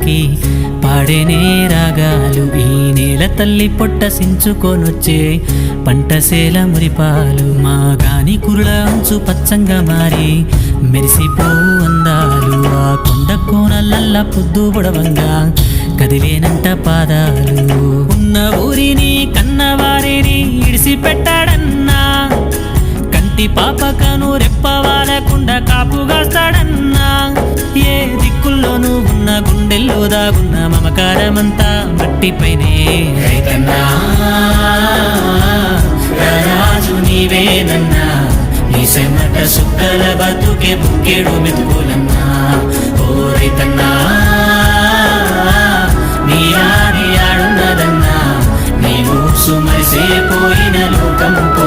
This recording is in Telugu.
తాకి పాడేనే రాగాలు. ఈ నేల తల్లి పొట్ట సించుకొనొచ్చే పంటసేల మురిపాలు. మా గాని కురుల అంచు పచ్చంగా మారి మెరిసిపోవు అందాలు. ఆ కొండ కోనలల్ల పొద్దు పొడవంగా కదిలేనంట పాదాలు. ఉన్న ఊరిని కన్నవారిని ఇడిసి పెట్టాడన్నా కంటి పాపకను రెప్పవాలకుండా కాపుగాస్తాడన్నా. ఏ నీలో దాగున్న మమకారమంతా మట్టిపైనే. రైతన్నా రాజు నీవేనన్నా నీ సెన్నట సుక్కల బతుకే బుక్కెడు మెతుకులన్నా. ఓ రైతన్నా నీ ఆడి ఆడున్నదన్నా. నీ ఊసు మరిసే పోయిన లోకం పో